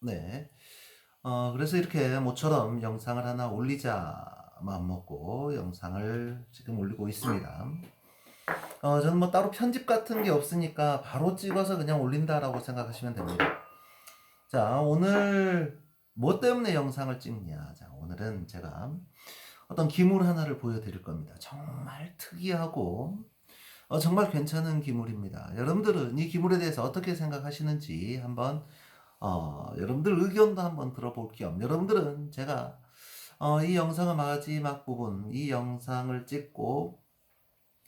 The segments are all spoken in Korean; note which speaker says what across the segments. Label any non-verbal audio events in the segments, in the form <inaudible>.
Speaker 1: 네. 어, 그래서 이렇게 모처럼 영상을 하나 올리자 마음 먹고 영상을 지금 올리고 있습니다. 어, 저는 뭐 따로 편집 같은 게 없으니까 바로 찍어서 그냥 올린다라고 생각하시면 됩니다. 자, 오늘 뭐 때문에 영상을 찍냐? 자, 오늘은 제가 어떤 기물 하나를 보여드릴 겁니다. 정말 특이하고 어, 정말 괜찮은 기물입니다. 여러분들은 이 기물에 대해서 어떻게 생각하시는지 한번 어, 여러분들 의견도 한번 들어볼 겸 여러분들은 제가 어, 이 영상의 마지막 부분 이 영상을 찍고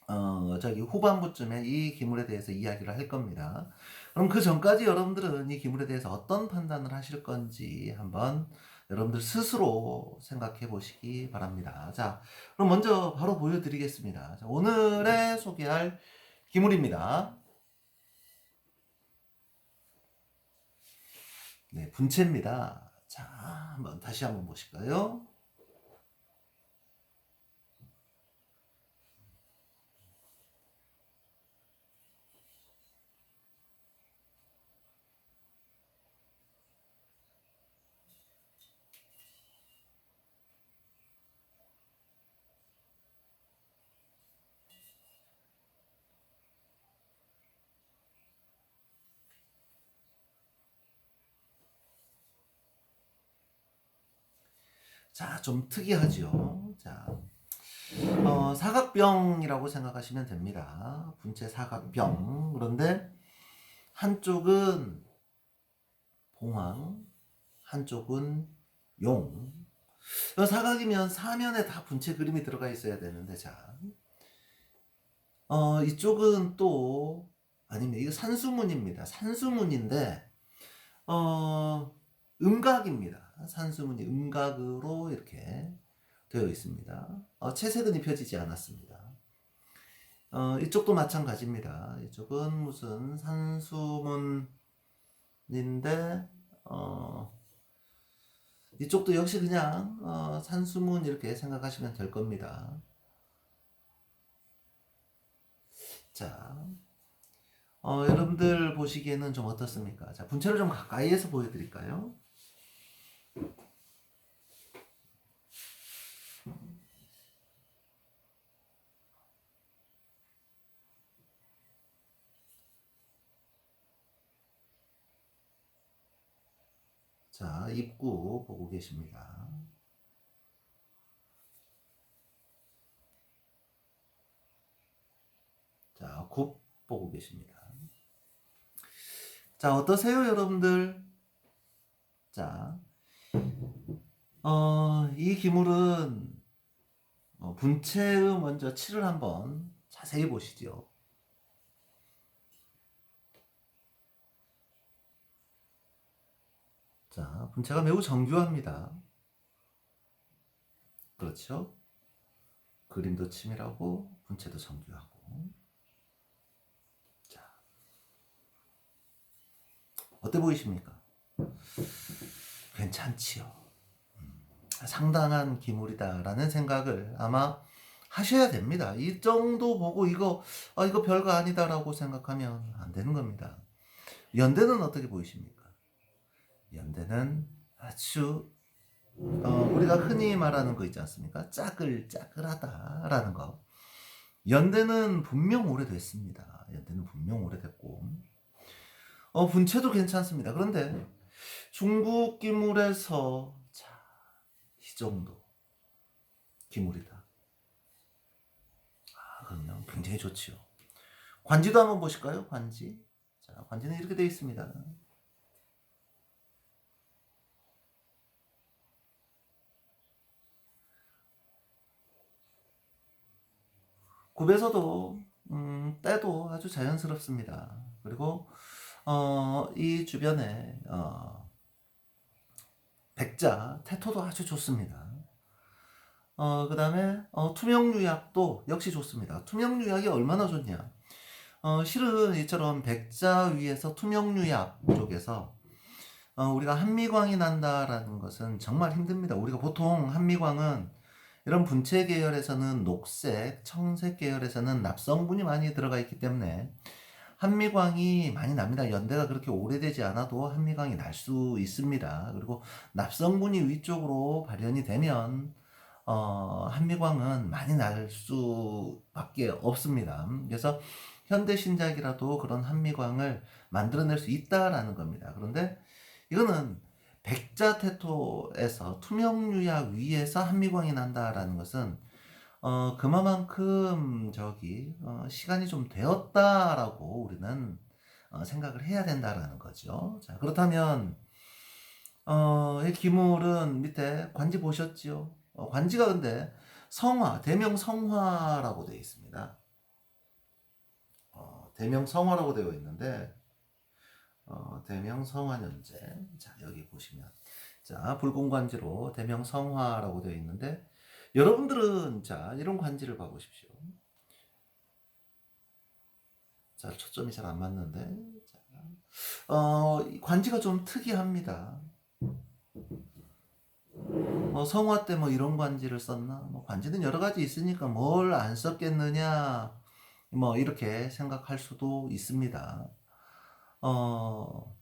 Speaker 1: 어, 저기 후반부쯤에 이 기물에 대해서 이야기를 할 겁니다. 그럼 그 전까지 여러분들은 이 기물에 대해서 어떤 판단을 하실 건지 한번 여러분들 스스로 생각해 보시기 바랍니다. 자, 그럼 먼저 바로 보여드리겠습니다. 자, 오늘의 소개할 기물입니다. 네, 분체입니다. 자, 한번 다시 한번 보실까요? 자, 좀 특이하죠. 자, 어, 사각병이라고 생각하시면 됩니다. 분체 사각병. 그런데 한쪽은 봉황, 한쪽은 용. 어, 사각이면 사면에 다 분체 그림이 들어가 있어야 되는데, 자. 어, 이쪽은 또, 아니면 이거 산수문입니다. 산수문인데, 어, 음각입니다. 산수문이 음각으로 이렇게 되어 있습니다. 어, 채색은 입혀지지 않았습니다. 어, 이쪽도 마찬가지입니다. 이쪽은 무슨 산수문인데 어, 이쪽도 역시 그냥 어, 산수문 이렇게 생각하시면 될 겁니다. 자, 어, 여러분들 보시기에는 좀 어떻습니까? 자, 분체를 좀 가까이에서 보여드릴까요? 자, 입구 보고 계십니다. 자, 굽 보고 계십니다. 자, 어떠세요, 여러분들? 자, 어, 이 기물은 어, 분체의 먼저 칠을 한번 자세히 보시죠. 자, 분체가 매우 정교합니다. 그렇죠? 그림도 치밀하고 분체도 정교하고. 자, 어때 보이십니까? 괜찮지요. 음, 상당한 기물이다라는 생각을 아마 하셔야 됩니다. 이 정도 보고 이거 아 이거 별거 아니다라고 생각하면 안 되는 겁니다. 연대는 어떻게 보이십니까? 연대는 아주 어, 우리가 흔히 말하는 거 있지 않습니까? 짜글짜글하다라는 거. 연대는 분명 오래됐습니다. 연대는 분명 오래됐고 어, 분체도 괜찮습니다. 그런데 중국 기물에서 자, 이 정도 기물이다. 아, 그러면 굉장히 좋지요. 관지도 한번 보실까요? 관지. 자, 관지는 이렇게 되어 있습니다. 굽에서도 음, 때도 아주 자연스럽습니다. 그리고 어, 이 주변에 어, 백자 태토도 아주 좋습니다. 어, 그 다음에 어, 투명유약도 역시 좋습니다. 투명유약이 얼마나 좋냐? 어, 실은 이처럼 백자 위에서 투명유약 쪽에서 어, 우리가 한미광이 난다라는 것은 정말 힘듭니다. 우리가 보통 한미광은 이런 분체 계열에서는 녹색, 청색 계열에서는 납성분이 많이 들어가 있기 때문에 한미광이 많이 납니다. 연대가 그렇게 오래되지 않아도 한미광이 날 수 있습니다. 그리고 납성분이 위쪽으로 발현이 되면 어, 한미광은 많이 날 수밖에 없습니다. 그래서 현대 신작이라도 그런 한미광을 만들어낼 수 있다라는 겁니다. 그런데 이거는 백자 테토에서 투명유약 위에서 한미광이 난다라는 것은 어, 그만큼 저기 어, 시간이 좀 되었다라고 우리는 어, 생각을 해야 된다라는 거죠. 자 그렇다면 어, 이 기물은 밑에 관지 보셨지요? 어, 관지가 근데 성화, 대명 성화라고 되어 있습니다. 어, 대명 성화라고 되어 있는데 어, 대명 성화년제. 자 여기 보시면 자 불공관지로 대명 성화라고 되어 있는데 여러분들은 자 이런 관지를 봐보십시오. 자 초점이 잘 안 맞는데 자, 어, 이 관지가 좀 특이합니다. 어, 성화 때 뭐 이런 관지를 썼나? 뭐 관지는 여러 가지 있으니까 뭘 안 썼겠느냐? 뭐 이렇게 생각할 수도 있습니다. 어,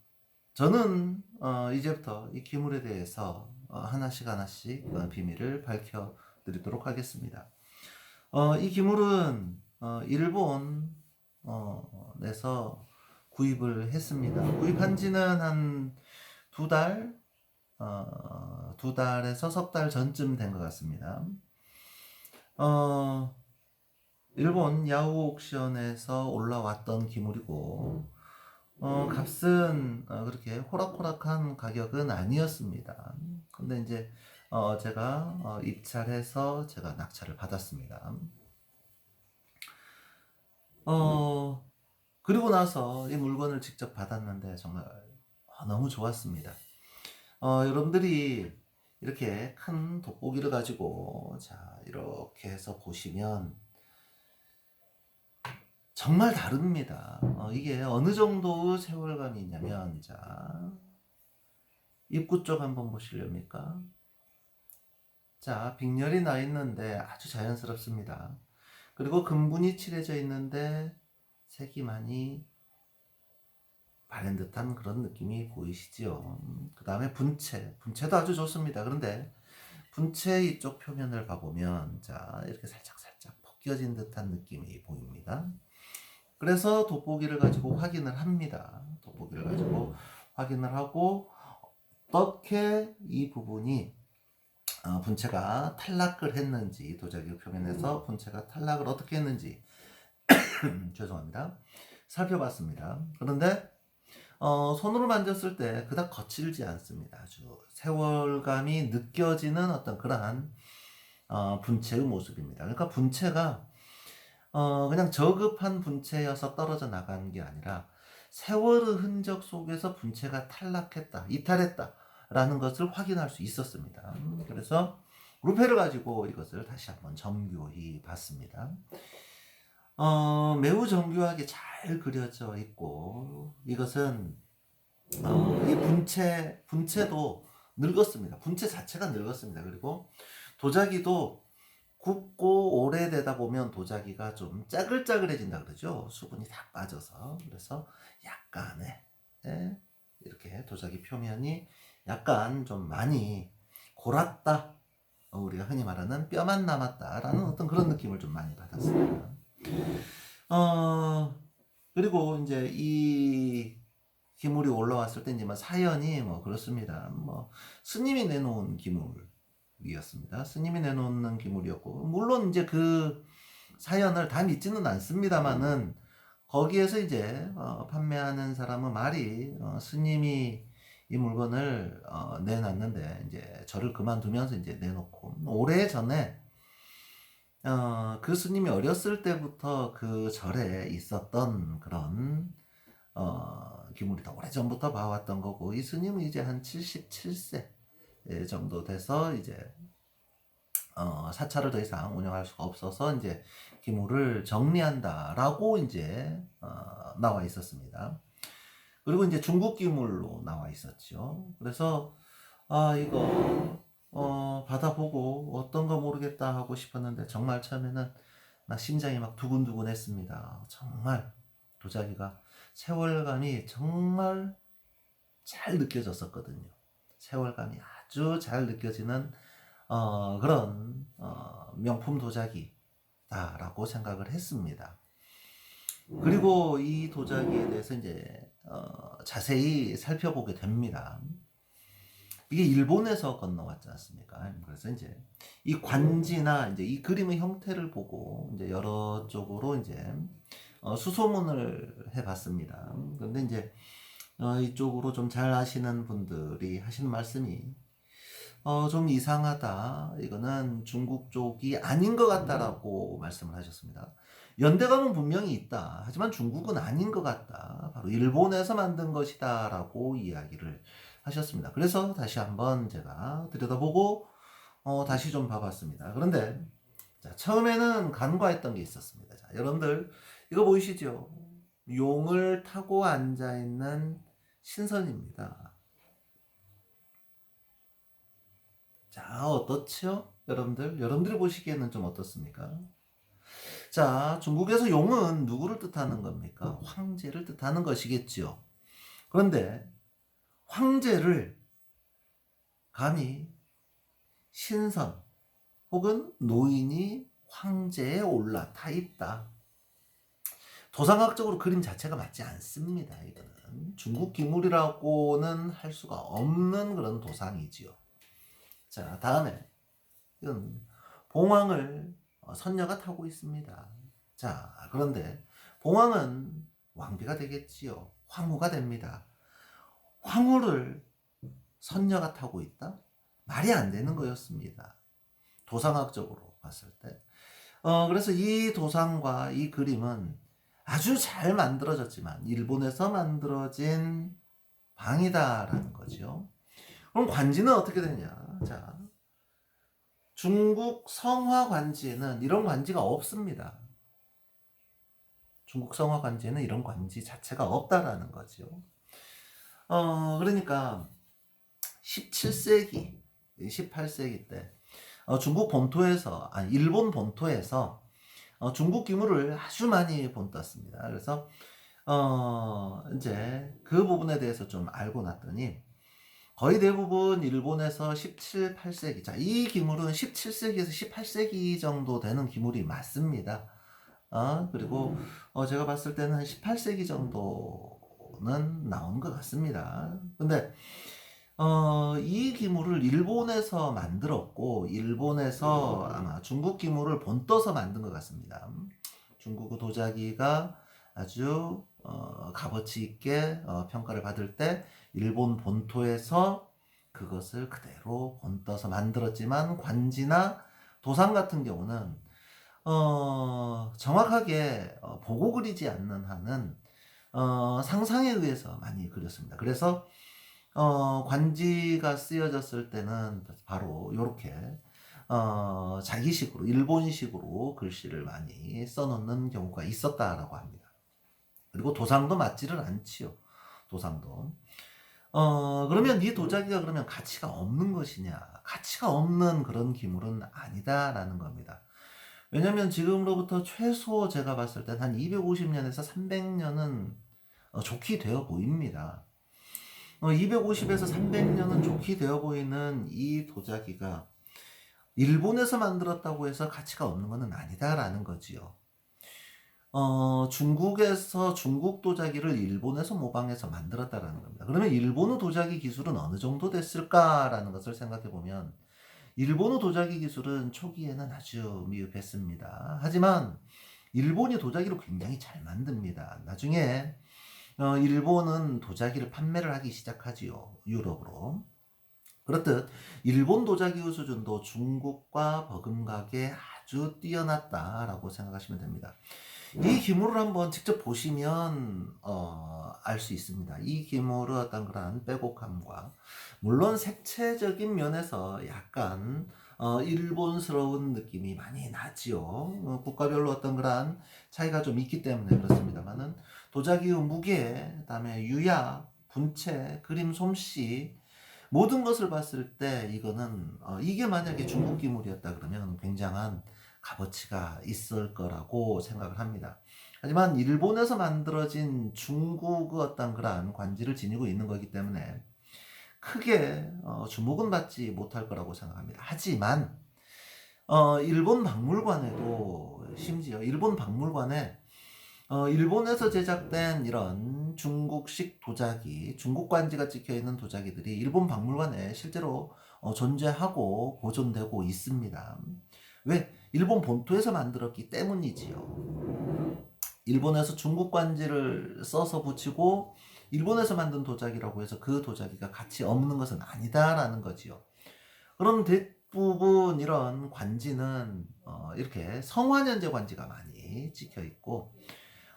Speaker 1: 저는 어, 이제부터 이 기물에 대해서 어, 하나씩 하나씩 어, 비밀을 밝혀드리도록 하겠습니다. 어, 이 기물은 어, 일본 어, 구입을 했습니다. 구입한 지는 한 두 달, 어, 두 달에서 석 달 전쯤 된 것 같습니다. 어, 일본 야후 옥션에서 올라왔던 기물이고, 어, 값은 어, 그렇게 호락호락한 가격은 아니었습니다. 근데 이제 어, 제가 어, 입찰해서 제가 낙찰을 받았습니다. 어, 그리고 나서 이 물건을 직접 받았는데 정말 아, 너무 좋았습니다. 어, 여러분들이 이렇게 큰 돋보기를 가지고 자 이렇게 해서 보시면 정말 다릅니다. 어, 이게 어느 정도 세월감이 있냐면 자 입구 쪽 한번 보시렵니까? 자 빅렬이 나 있는데 아주 자연스럽습니다. 그리고 금분이 칠해져 있는데 색이 많이 바랜 듯한 그런 느낌이 보이시지요. 그 다음에 분체, 분체도 아주 좋습니다. 그런데 분체 이쪽 표면을 봐보면 자 이렇게 살짝 살짝 벗겨진 듯한 느낌이 보입니다. 그래서 돋보기를 가지고 확인을 합니다. 돋보기를 가지고 확인을 하고 어떻게 이 부분이 어, 분체가 탈락을 했는지 도자기 표면에서 분체가 탈락을 어떻게 했는지 <coughs> 죄송합니다. 살펴봤습니다. 그런데 어, 손으로 만졌을 때 그닥 거칠지 않습니다. 아주 세월감이 느껴지는 어떤 그러한 어, 분체의 모습입니다. 그러니까 분체가 어, 그냥 저급한 분체여서 떨어져 나간 게 아니라 세월의 흔적 속에서 분체가 탈락했다, 이탈했다. 라는 것을 확인할 수 있었습니다. 그래서 루페를 가지고 이것을 다시 한번 정교히 봤습니다. 어, 매우 정교하게 잘 그려져 있고 이것은 어, 이 분체 분체도 늙었습니다. 분체 자체가 늙었습니다. 그리고 도자기도 굽고 오래되다 보면 도자기가 좀 짜글짜글해진다 그러죠. 수분이 다 빠져서 그래서 약간의 예, 이렇게 도자기 표면이 약간 좀 많이 골았다. 어, 우리가 흔히 말하는 뼈만 남았다라는 어떤 그런 느낌을 좀 많이 받았습니다. 어, 그리고 이제 이 기물이 올라왔을 때 이제 뭐 사연이 뭐 그렇습니다. 뭐 스님이 내놓은 기물 이었습니다. 스님이 내놓는 기물이었고 물론 이제 그 사연을 다 믿지는 않습니다만은 거기에서 이제 어, 판매하는 사람은 말이 어, 스님이 이 물건을 어, 내놨는데 이제 저를 그만두면서 이제 내놓고 오래 전에 어, 그 스님이 어렸을 때부터 그 절에 있었던 그런 어, 기물이 다. 오래 전부터 봐왔던 거고 이 스님은 이제 한 77세 정도 돼서 이제 어, 사찰을 더 이상 운영할 수가 없어서 이제 기물을 정리한다라고 이제 어, 나와 있었습니다. 그리고 이제 중국 기물로 나와 있었죠. 그래서 아 이거 어, 받아보고 어떤 거 모르겠다 하고 싶었는데 정말 처음에는 막 심장이 막 두근두근했습니다. 정말 도자기가 세월감이 정말 잘 느껴졌었거든요. 세월감이 아주 잘 느껴지는 어, 그런 어, 명품 도자기다라고 생각을 했습니다. 그리고 이 도자기에 대해서 이제 어, 자세히 살펴보게 됩니다. 이게 일본에서 건너왔지 않습니까? 그래서 이제 이 관지나 이제 이 그림의 형태를 보고 이제 여러 쪽으로 이제 어, 수소문을 해봤습니다. 그런데 이제 어, 이쪽으로 좀 잘 아시는 분들이 하시는 말씀이 어, 좀 이상하다. 이거는 중국 쪽이 아닌 것 같다라고 말씀을 하셨습니다. 연대감은 분명히 있다. 하지만 중국은 아닌 것 같다. 바로 일본에서 만든 것이다라고 이야기를 하셨습니다. 그래서 다시 한번 제가 들여다보고 어, 다시 좀 봐봤습니다. 그런데 자, 처음에는 간과했던 게 있었습니다. 자, 여러분들 이거 보이시죠? 용을 타고 앉아 있는 신선입니다. 자, 어떻죠? 여러분들, 여러분들이 보시기에는 좀 어떻습니까? 자, 중국에서 용은 누구를 뜻하는 겁니까? 황제를 뜻하는 것이겠지요. 그런데 황제를 감히 신선 혹은 노인이 황제에 올라타 있다. 도상학적으로 그림 자체가 맞지 않습니다. 이거는 중국 기물이라고는 할 수가 없는 그런 도상이지요. 자, 다음에 이건 봉황을 어, 선녀가 타고 있습니다. 자, 그런데 봉황은 왕비가 되겠지요. 황후가 됩니다. 황후를 선녀가 타고 있다? 말이 안 되는 거였습니다. 도상학적으로 봤을 때. 어, 그래서 이 도상과 이 그림은 아주 잘 만들어졌지만 일본에서 만들어진 방이다라는 거죠. 그럼 관지는 어떻게 되냐? 자, 중국 성화 관지에는 이런 관지가 없습니다. 중국 성화 관지에는 이런 관지 자체가 없다라는 거죠. 어, 그러니까 17세기, 18세기 때 어, 중국 본토에서, 아니 일본 본토에서 어, 중국 기물을 아주 많이 본떴습니다. 그래서 어, 이제 그 부분에 대해서 좀 알고 났더니 거의 대부분 일본에서 17, 8세기. 자, 이 기물은 17세기에서 18세기 정도 되는 기물이 맞습니다. 어, 그리고 어, 제가 봤을 때는 한 18세기 정도는 나온 것 같습니다. 근데 어, 이 기물을 일본에서 만들었고, 일본에서 아마 중국 기물을 본떠서 만든 것 같습니다. 중국 도자기가 아주 어, 값어치 있게 어, 평가를 받을 때 일본 본토에서 그것을 그대로 본떠서 만들었지만 관지나 도상 같은 경우는 어, 정확하게 어, 보고 그리지 않는 한은 어, 상상에 의해서 많이 그렸습니다. 그래서 어, 관지가 쓰여졌을 때는 바로 이렇게 어, 자기식으로 일본식으로 글씨를 많이 써놓는 경우가 있었다라고 합니다. 그리고 도상도 맞지를 않지요. 도상도. 어, 그러면 이 도자기가 그러면 가치가 없는 것이냐? 가치가 없는 그런 기물은 아니다라는 겁니다. 왜냐면 지금으로부터 최소 제가 봤을 땐한 250년에서 300년은 어, 좋게 되어 보입니다. 250에서 어, 300년은 좋게 되어 보이는 이 도자기가 일본에서 만들었다고 해서 가치가 없는 것은 아니다라는 거지요. 어, 중국에서 중국 도자기를 일본에서 모방해서 만들었다라는 겁니다. 그러면 일본의 도자기 기술은 어느 정도 됐을까라는 것을 생각해 보면 일본의 도자기 기술은 초기에는 아주 미흡했습니다. 하지만 일본이 도자기를 굉장히 잘 만듭니다. 나중에 어, 일본은 도자기를 판매를 하기 시작하지요. 유럽으로. 그렇듯 일본 도자기의 수준도 중국과 버금가게 아주 뛰어났다라고 생각하시면 됩니다. 이 기물을 한번 직접 보시면 어, 알 수 있습니다. 이 기물의 어떤 그런 빼곡함과 물론 색채적인 면에서 약간 어, 일본스러운 느낌이 많이 나지요. 어, 국가별로 어떤 그런 차이가 좀 있기 때문에 그렇습니다만은 도자기의 무게, 그다음에 유야, 분체, 그림 솜씨 모든 것을 봤을 때 이거는 어, 이게 만약에 중국 기물이었다 그러면 굉장한 값어치가 있을 거라고 생각을 합니다. 하지만 일본에서 만들어진 중국의 어떤 그러한 관지를 지니고 있는 거기 때문에 크게 어, 주목은 받지 못할 거라고 생각합니다. 하지만 어, 일본 박물관에도 심지어 일본 박물관에 어, 일본에서 제작된 이런 중국식 도자기, 중국 관지가 찍혀 있는 도자기들이 일본 박물관에 실제로 어, 존재하고 보존되고 있습니다. 왜? 일본 본토에서 만들었기 때문이지요. 일본에서 중국 관지를 써서 붙이고 일본에서 만든 도자기라고 해서 그 도자기가 가치 없는 것은 아니다라는 거지요. 그럼 대부분 이런 관지는 어, 이렇게 성화년제 관지가 많이 찍혀 있고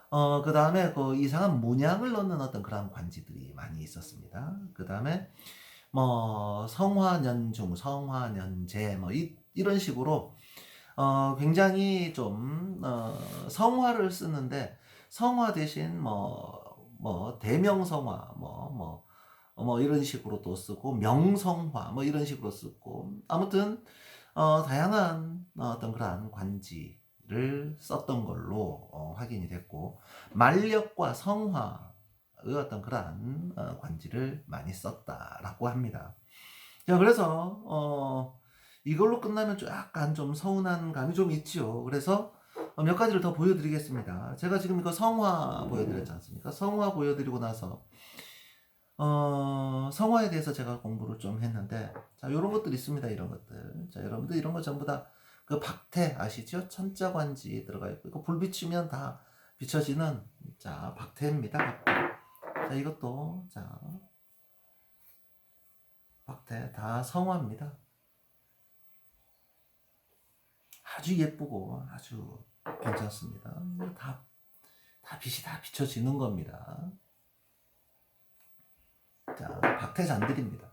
Speaker 1: 어, 그 다음에 그 이상한 문양을 넣는 어떤 그런 관지들이 많이 있었습니다. 그 다음에 뭐 성화년중, 성화년제 뭐 이, 이런 식으로 어, 굉장히 좀 어, 성화를 쓰는데 성화 대신 뭐 뭐 대명성화 뭐뭐 뭐 이런 식으로 또 쓰고 명성화 뭐 이런 식으로 쓰고 아무튼 어, 다양한 어떤 그러한 관지를 썼던 걸로 어, 확인이 됐고 만력과 성화의 어떤 그러한 어, 관지를 많이 썼다라고 합니다. 자 그래서 어, 이걸로 끝나면 좀 약간 좀 서운한 감이 좀 있죠. 그래서 어, 몇 가지를 더 보여드리겠습니다. 제가 지금 이거 성화 보여드렸지 않습니까? 성화 보여드리고 나서 어, 성화에 대해서 제가 공부를 좀 했는데 자 이런 것들 있습니다. 이런 것들. 자 여러분들 이런 거 전부 다 그 박태 아시죠? 천자 관지 들어가 있고 이거 불 비추면 다 비춰지는 자 박태입니다. 박태. 자 이것도 자 박태 다 성화입니다. 아주 예쁘고 아주 괜찮습니다. 다, 다 빛이 다 비춰지는 겁니다. 자, 박태 잔들입니다.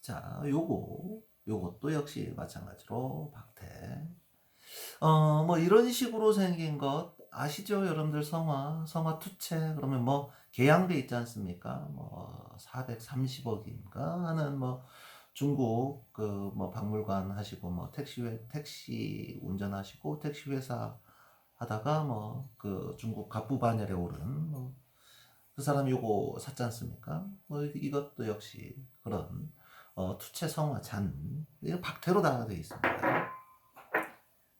Speaker 1: 자, 요거, 요것도 역시 마찬가지로 박태. 어, 뭐 이런 식으로 생긴 것 아시죠? 여러분들 성화, 성화 투체. 그러면 뭐 계양돼 있지 않습니까? 뭐 430억인가 하는 뭐 중국 그 뭐 박물관 하시고 뭐 택시 회 택시 운전하시고 택시 회사 하다가 뭐 그 중국 갑부 반열에 오른 뭐 그 사람이 요거 샀지 않습니까? 뭐 이것도 역시 그런 어 투체 성화 잔 이거 박태로 다 되어 있습니다.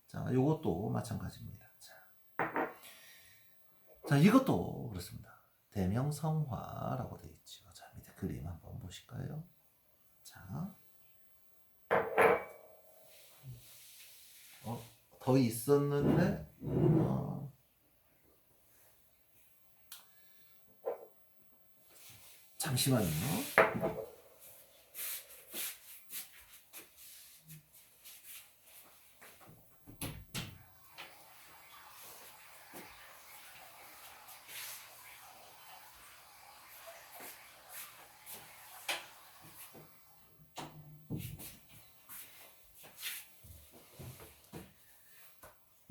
Speaker 1: 자, 요것도 마찬가지입니다. 자, 자 이것도 그렇습니다. 대명성화라고 되어 있죠. 자 밑에 그림 한번 보실까요? 자, 어, 더 있었는데, 어, 잠시만요.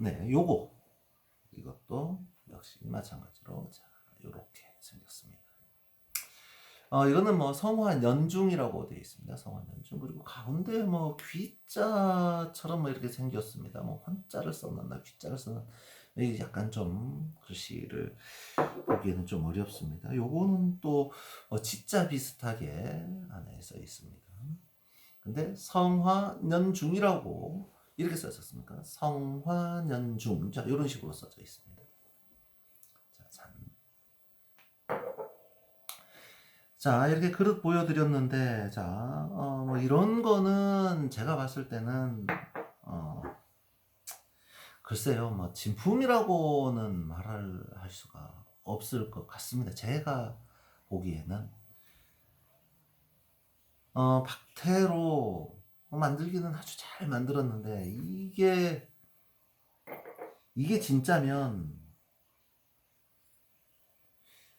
Speaker 1: 네, 요거 이것도 역시 마찬가지로 자 요렇게 생겼습니다. 어 이거는 뭐 성화 연중이라고 되어 있습니다. 성화 연중 그리고 가운데 뭐 귀자처럼 뭐 이렇게 생겼습니다. 뭐 혼자를 썼나 귀자를 썼나 이게 약간 좀 글씨를 보기에는 좀 어렵습니다. 요거는 또 어, 지자 비슷하게 안에 써 있습니다. 근데 성화년중이라고 이렇게 써졌습니까? 성화년중. 자, 이런 식으로 써져 있습니다. 자, 잔. 자, 이렇게 그릇 보여드렸는데, 자, 어, 뭐 이런 거는 제가 봤을 때는, 어, 글쎄요, 뭐, 진품이라고는 말을 할 수가 없을 것 같습니다. 제가 보기에는. 어, 박태로 만들기는 아주 잘 만들었는데 이게 이게 진짜면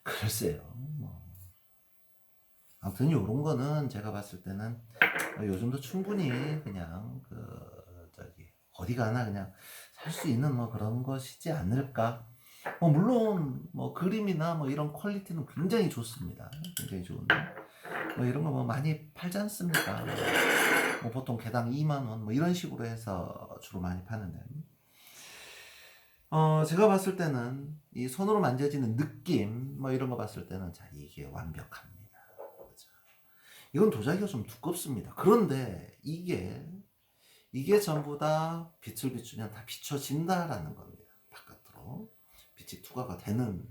Speaker 1: 글쎄요. 뭐. 아무튼 요런 거는 제가 봤을 때는 요즘도 충분히 그냥 그 저기 어디 가나 그냥 살 수 있는 뭐 그런 것이지 않을까. 뭐 물론 뭐 그림이나 뭐 이런 퀄리티는 굉장히 좋습니다. 굉장히 좋은데 뭐 이런 거 뭐 많이 팔지 않습니까? 뭐 보통 개당 2만 원 뭐 이런 식으로 해서 주로 많이 파는데 어 제가 봤을 때는 이 손으로 만져지는 느낌 뭐 이런 거 봤을 때는 자 이게 완벽합니다. 이건 도자기가 좀 두껍습니다. 그런데 이게 이게 전부 다 빛을 비추면 다 비춰진다라는 겁니다. 바깥으로 빛이 투과가 되는.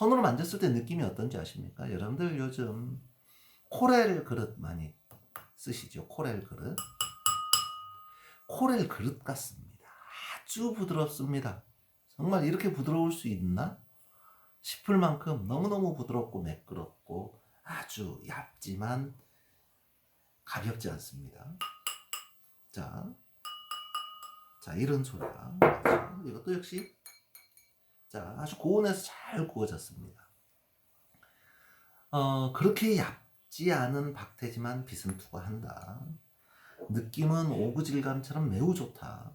Speaker 1: 손으로 만졌을 때 느낌이 어떤지 아십니까? 여러분들 요즘 코렐 그릇 많이 쓰시죠? 코렐 그릇. 코렐 그릇 같습니다. 아주 부드럽습니다. 정말 이렇게 부드러울 수 있나? 싶을 만큼 너무너무 부드럽고 매끄럽고 아주 얇지만 가볍지 않습니다. 자, 자 이런 소리가. 이것도 역시 자 아주 고온에서 잘 구워졌습니다. 어 그렇게 얇지 않은 박태지만 빛은 투과한다. 느낌은 오구질감처럼 매우 좋다.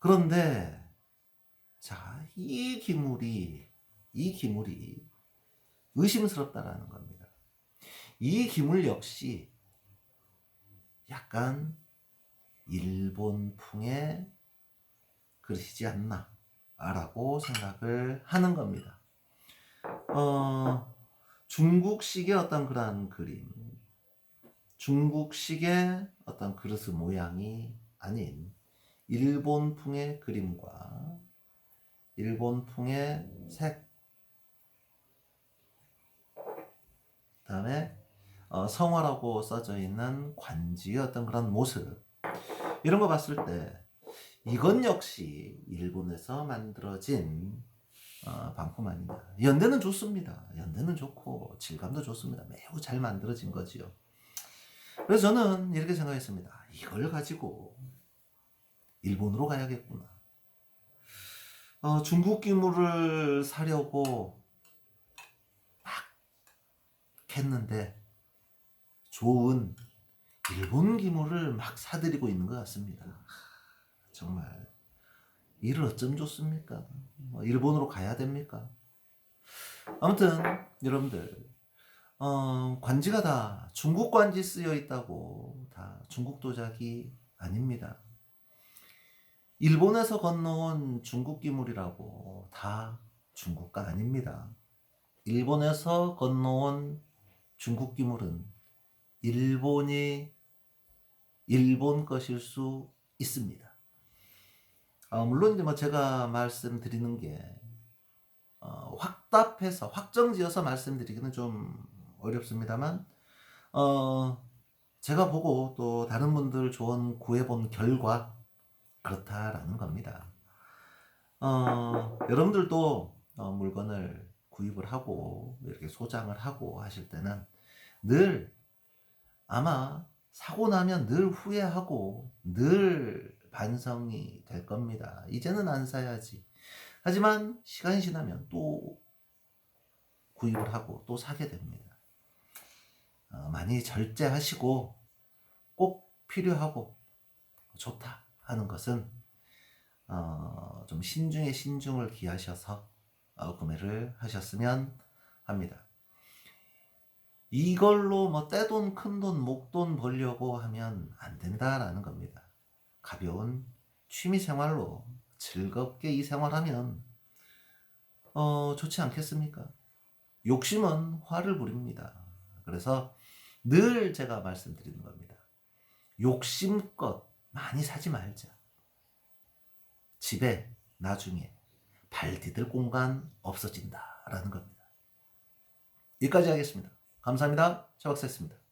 Speaker 1: 그런데 자 이 기물이 이 기물이 의심스럽다라는 겁니다. 이 기물 역시 약간 일본풍의 그릇이지 않나 라고 생각을 하는 겁니다. 어, 중국식의 어떤 그러한 그림, 중국식의 어떤 그릇의 모양이 아닌 일본풍의 그림과 일본풍의 색, 그다음에 어, 성화라고 써져 있는 관지의 어떤 그런 모습 이런 거 봤을 때 이건 역시 일본에서 만들어진 어, 아니다. 연대는 좋습니다. 연대는 좋고 질감도 좋습니다. 매우 잘 만들어진 거지요. 그래서 저는 이렇게 생각했습니다. 이걸 가지고 일본으로 가야겠구나. 어, 중국 기물을 사려고 막 했는데 좋은 일본 기물을 막 사들이고 있는 것 같습니다. 정말 일을 어쩜 좋습니까? 뭐 일본으로 가야 됩니까? 아무튼 여러분들 어, 관지가 다 중국 관지 쓰여 있다고 다 중국 도자기 아닙니다. 일본에서 건너온 중국 기물이라고 다 중국가 아닙니다. 일본에서 건너온 중국 기물은 일본이 일본 것일 수 있습니다. 어, 물론 이제 뭐 제가 말씀드리는 게 어, 확답해서 확정지어서 말씀드리기는 좀 어렵습니다만 어, 제가 보고 또 다른 분들 조언 구해본 결과 그렇다라는 겁니다. 어, 여러분들도 어, 물건을 구입을 하고 이렇게 소장을 하고 하실 때는 늘 아마 사고 나면 늘 후회하고 늘 반성이 될 겁니다. 이제는 안 사야지. 하지만 시간이 지나면 또 구입을 하고 또 사게 됩니다. 어, 많이 절제하시고 꼭 필요하고 좋다 하는 것은 어, 좀 신중에 신중을 기하셔서 어, 구매를 하셨으면 합니다. 이걸로 뭐 떼돈, 큰돈, 목돈 벌려고 하면 안 된다라는 겁니다. 가벼운 취미 생활로 즐겁게 이 생활하면 어, 좋지 않겠습니까? 욕심은 화를 부립니다. 그래서 늘 제가 말씀드리는 겁니다. 욕심껏 많이 사지 말자. 집에 나중에 발 디딜 공간 없어진다라는 겁니다. 여기까지 하겠습니다. 감사합니다. 최박사였습니다.